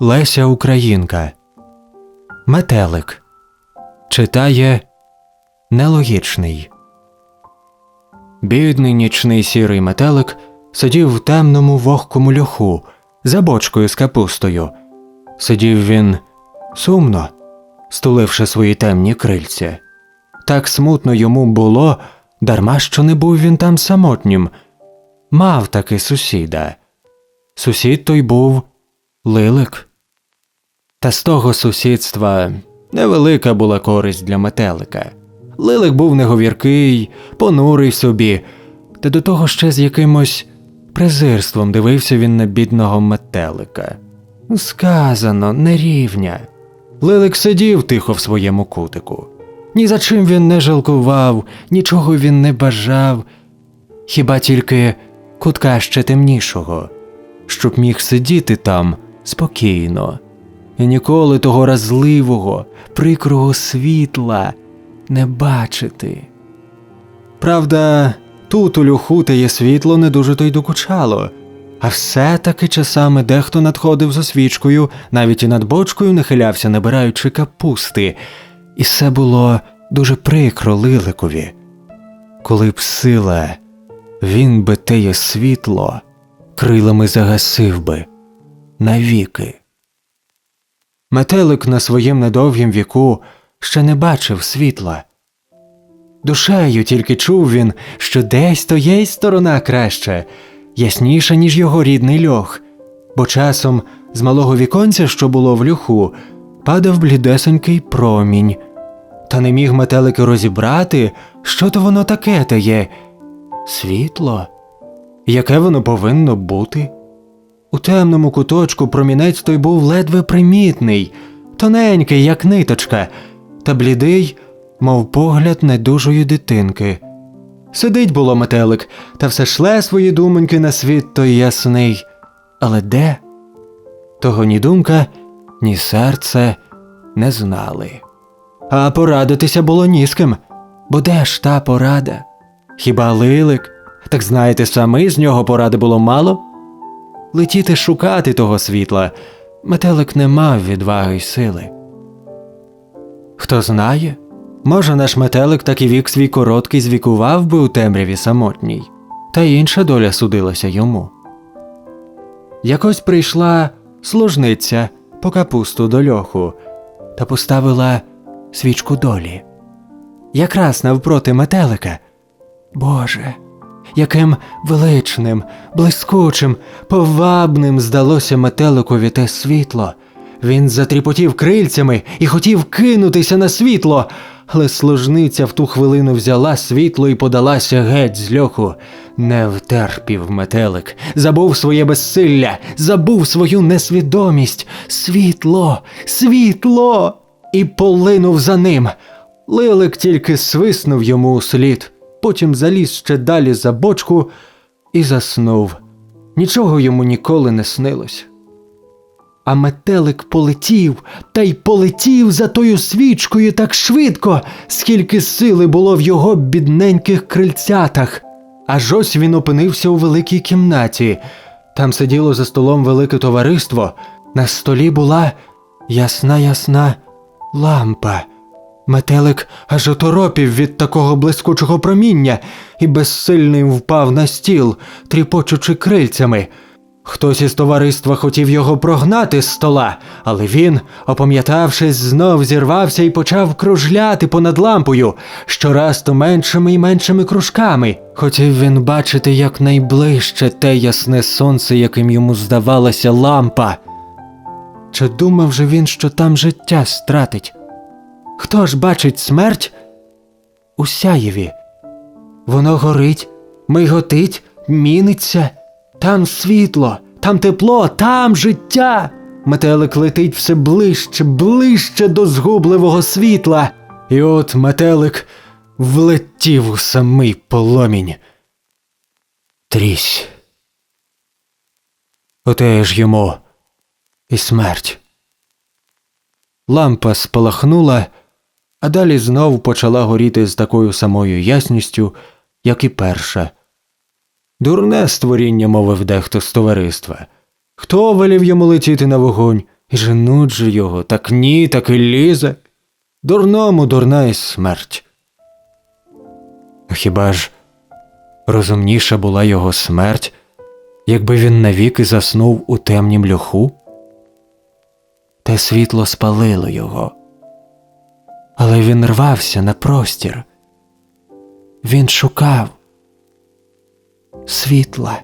Леся Українка. Метелик. Читає нелогічний. Бідний нічний сірий метелик сидів в темному вогкому льоху за бочкою з капустою. Сидів він сумно, стуливши свої темні крильця. Так смутно йому було, дарма що не був він там самотнім. Мав таки сусіда. Сусід той був лилик. Та з того сусідства невелика була користь для метелика. Лилик був неговіркий, понурий собі, та до того ще з якимось презирством дивився він на бідного метелика. Сказано, нерівня. Лилик сидів тихо в своєму кутику. Ні за чим він не жалкував, нічого він не бажав, хіба тільки кутка ще темнішого, щоб міг сидіти там спокійно і ніколи того разливого, прикрого світла не бачити. Правда, тут у люху теє світло не дуже то й докучало, а все-таки часами дехто надходив за свічкою, навіть і над бочкою нахилявся, набираючи капусти, і все було дуже прикро лиликові. Коли б сила, він би теє світло крилами загасив би навіки. Метелик на своїм недовгім віку ще не бачив світла. Душею тільки чув він, що десь то є й сторона краще, ясніша, ніж його рідний льох, бо часом з малого віконця, що було в льоху, падав блідесенький промінь. Та не міг метелик розібрати, що то воно таке та є. Світло? Яке воно повинно бути? У темному куточку промінець той був ледве примітний, тоненький, як ниточка, та блідий, мов погляд недужої дитинки. Сидить було метелик, та все шле свої думоньки на світ той ясний. Але де? Того ні думка, ні серце не знали. А порадитися було ні з ким, бо де ж та порада? Хіба лилик? Так знаєте, саме з нього поради було мало? Летіти шукати того світла, метелик не мав відваги й сили. Хто знає, може, наш метелик так і вік свій короткий звікував би у темряві самотній, та інша доля судилася йому. Якось прийшла служниця по капусту до льоху та поставила свічку долі. Якраз навпроти метелика. Боже, яким величним, блискучим, повабним здалося метеликові те світло. Він затріпотів крильцями і хотів кинутися на світло, але служниця в ту хвилину взяла світло і подалася геть з льоху. Не втерпів метелик, забув своє безсилля, забув свою несвідомість. Світло, світло! І полинув за ним. Лилик тільки свиснув йому у слід, потім заліз ще далі за бочку і заснув. Нічого йому ніколи не снилось. А метелик полетів та й полетів за тою свічкою так швидко, скільки сили було в його бідненьких крильцятах. Аж ось він опинився у великій кімнаті. Там сиділо за столом велике товариство. На столі була ясна ясна лампа. Метелик аж оторопів від такого блискучого проміння і безсильним впав на стіл, тріпочучи крильцями. Хтось із товариства хотів його прогнати з стола, але він, опам'ятавшись, знов зірвався і почав кружляти понад лампою, щораз то меншими і меншими кружками. Хотів він бачити якнайближче те ясне сонце, яким йому здавалася лампа. Чи думав же він, що там життя стратить? Хто ж бачить смерть у сяєві? Воно горить, миготить, міниться. Там світло, там тепло, там життя. Метелик летить все ближче, ближче до згубливого світла. І от метелик влетів у самий поломінь. Трісь. Оте ж йому і смерть. Лампа спалахнула, а далі знов почала горіти з такою самою ясністю, як і перша. Дурне створіння, мовив дехто з товариства. Хто велів йому летіти на вогонь? І женуть же його, так ні, так і лізе. Дурному дурна й смерть. Хіба ж розумніша була його смерть, якби він навіки заснув у темнім льоху? Те світло спалило його. Але він рвався на простір. Він шукав світла.